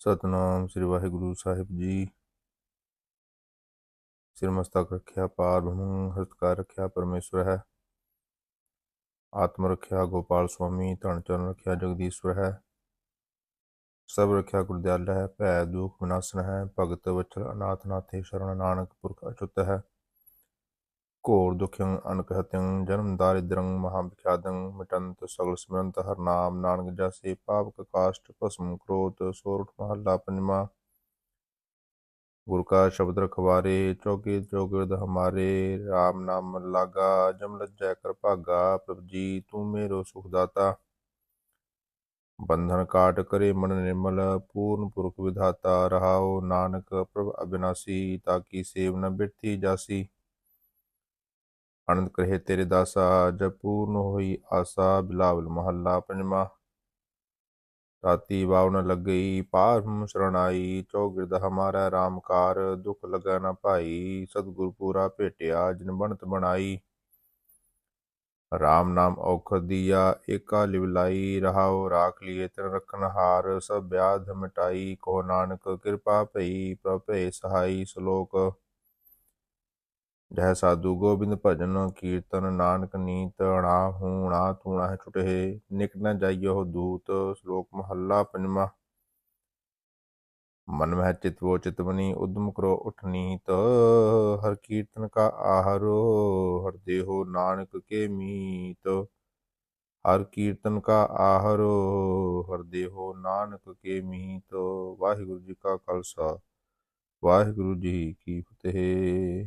ਸਤਨਾਮ ਸ੍ਰੀ ਵਾਹਿਗੁਰੂ ਸਾਹਿਬ ਜੀ। ਸਿਰ ਮਸਤਕ ਰੱਖਿਆ, ਪਾਰ ਬ੍ਰਹਮ ਹਸਤਕਾਰ ਰੱਖਿਆ, ਪਰਮੇਸ਼ਵਰ ਹੈ। ਆਤਮ ਰੱਖਿਆ, ਗੋਪਾਲ ਸੁਆਮੀ, ਧਨ ਚਰਨ ਰੱਖਿਆ, ਜਗਦੀਸ਼ਵਰ ਹੈ। ਸਭ ਰੱਖਿਆ, ਗੁਰਦਿਆਲ ਹੈ, ਭੈ, ਦੁਖ ਵਿਨਾਸ਼ਨ ਹੈ, ਭਗਤ ਵਚਲ ਅਨਾਥ, ਨਾਥੇ, ਸ਼ਰਨ, ਨਾਨਕ, ਪੁਰਖ, ਅਚੁੱਤ ਹੈ। ਘੋਰ ਦੁਖਿੰ ਅਨਕ ਹਤਿੰ ਜਨਮ ਦਾਰਿਦ੍ਰੰ ਮਹਾ ਵਿਖਿਆਦੰ ਮਿਟੰਤ ਸਗਲ ਸਿਮਰੰਤ ਹਰ ਨਾਮ ਨਾਨਕ ਜਸੇ ਪਾਪਕ ਕਾਸ਼ਟ ਭਸਮ ਕ੍ਰੋਧ ਸੋਰਠ ਮਹੱਲਾ ਪੰਜਵਾਂ ਗੁਰ ਕਾ ਸ਼ਬਦ ਰਖਵਾਰੇ ਚੌਕੇ ਚੌਗਿਰਦ ਹਮਾਰੇ RAM ਨਾਮ ਲਾਗਾ ਜਮ ਲੱਜੈ ਕਰ ਭਾਗਾ ਪ੍ਰਭ ਜੀ ਤੂੰ ਮੇਰੋ ਸੁਖ ਦਾਤਾ ਬੰਧਨ ਕਾਟ ਕਰੇ ਮਨ ਨਿਰਮਲ ਪੂਰਨ ਪੁਰਖ ਵਿਧਾਤਾ ਰਹਾਉ ਨਾਨਕ ਪ੍ਰਭ ਅਬਿਨਾਸੀ ਤਾਕੀ ਸੇਵ ਨ ਬਿਰਥੀ ਜਾਸੀ ਆਨੰਦ ਕਰੇ ਤੇਰੇ ਦਾਸਾ ਜਬ ਪੂਰਨ ਹੋਈ ਆਸਾ, ਬਿਲਾਵਲ ਮਹੱਲਾ ਪੰਜਵਾਂ। ਰਾਤੀ ਬਾਵਨ ਲੱਗਈ ਪਾਰ ਸ਼ਰਣਾਈ ਚੌਗਿਰਦ ਹਮਾਰਾ ਰਾਮਕਾਰ ਦੁਖ ਲਗਾ ਨਾ ਭਾਈ, ਸਤਿਗੁਰ ਪੂਰਾ ਭੇਟਿਆ, ਜਿਨ ਬਣਤ ਬਣਾਈ। ਰਾਮ ਨਾਮ ਔਖਦ ਦੀਆ, ਏਕਾ ਲਿਵਲਾਈ ਰਹਾਉ ਰਾਖ ਲਿਏ ਤਨ ਰਖਨ ਹਾਰ, ਸਭ ਬਿਆਧ ਮਿਟਾਈ ਕੋ ਨਾਨਕ ਕਿਰਪਾ ਭਈ, ਪ੍ਰਭ ਭੈ ਸਹਾਈ ਸ਼ਲੋਕ। ਜਹ ਸਾਧੂ ਗੋਬਿੰਦ ਭਜਨ, ਕੀਰਤਨ ਨਾਨਕ ਨੀਤ, ਅਣਾ ਹੂਣਾ ਤੂਣਾ ਛੁਟੇ, ਨਿਕ ਨ ਜਾਈਓ ਦੂਤ, ਸ਼ਲੋਕ ਮਹੱਲਾ ਪੰਜਵਾਂ। ਮਨ ਮਹਿ ਚਿਤਵੋ ਚਿਤਵਨੀ ਉਦਮ ਕਰੋ ਉਠ ਨੀਤ, ਹਰ ਕੀਰਤਨ ਕਾ ਆਹਰੋ, ਹਰ ਦੇਹੋ ਨਾਨਕ ਕੇ ਮੀਤ। ਹਰ ਕੀਰਤਨ ਕਾ ਆਹਰੋ, ਹਰ ਦੇਹੋ ਨਾਨਕ ਕੇ ਮੀਤ। ਵਾਹਿਗੁਰੂ ਜੀ ਕਾ ਖਾਲਸਾ, ਵਾਹਿਗੁਰੂ ਜੀ ਕੀ ਫਤਿਹ।